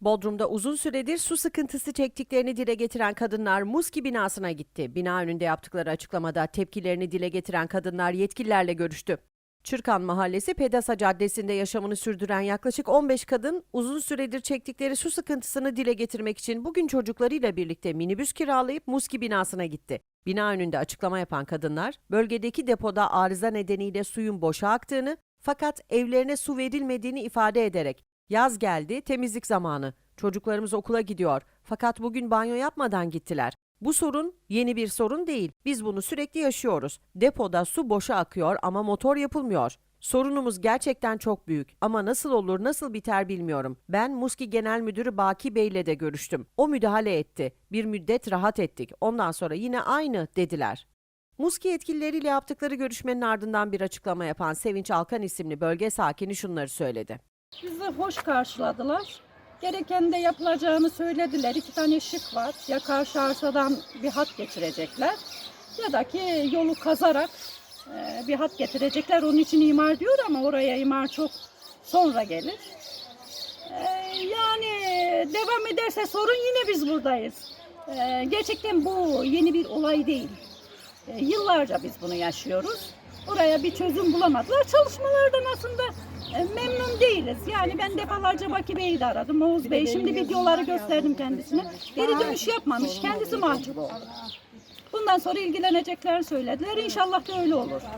Bodrum'da uzun süredir su sıkıntısı çektiklerini dile getiren kadınlar Muski binasına gitti. Bina önünde yaptıkları açıklamada tepkilerini dile getiren kadınlar yetkililerle görüştü. Çırkan Mahallesi Pedasa Caddesi'nde yaşamını sürdüren yaklaşık 15 kadın uzun süredir çektikleri su sıkıntısını dile getirmek için bugün çocuklarıyla birlikte minibüs kiralayıp Muski binasına gitti. Bina önünde açıklama yapan kadınlar, bölgedeki depoda arıza nedeniyle suyun boşa aktığını fakat evlerine su verilmediğini ifade ederek Yaz geldi, temizlik zamanı. Çocuklarımız okula gidiyor. Fakat bugün banyo yapmadan gittiler. Bu sorun yeni bir sorun değil. Biz bunu sürekli yaşıyoruz. Depoda su boşa akıyor ama motor yapılmıyor. Sorunumuz gerçekten çok büyük ama nasıl olur nasıl biter bilmiyorum. Ben Muski Genel Müdürü Baki Bey'le de görüştüm. O müdahale etti. Bir müddet rahat ettik. Ondan sonra yine aynı dediler. Muski yetkilileriyle yaptıkları görüşmenin ardından bir açıklama yapan Sevinç Alkan isimli bölge sakini şunları söyledi. Bizi hoş karşıladılar. Gereken de yapılacağını söylediler. İki tane şık var. Ya karşı arsadan bir hat getirecekler ya da ki yolu kazarak e, bir hat getirecekler. Onun için imar diyor ama oraya imar çok sonra gelir. E, yani devam ederse sorun yine biz buradayız. E, gerçekten bu yeni bir olay değil. Yıllarca biz bunu yaşıyoruz. Oraya bir çözüm bulamadılar. Çalışmalardan aslında e, memnun değiliz. Yani ben defalarca Baki Bey'i de aradım. Oğuz Bey şimdi videoları gösterdim kendisine. Geri dönüş yapmamış. Kendisi mahcup oldu. Bundan sonra ilgileneceklerini söylediler. İnşallah da öyle olur.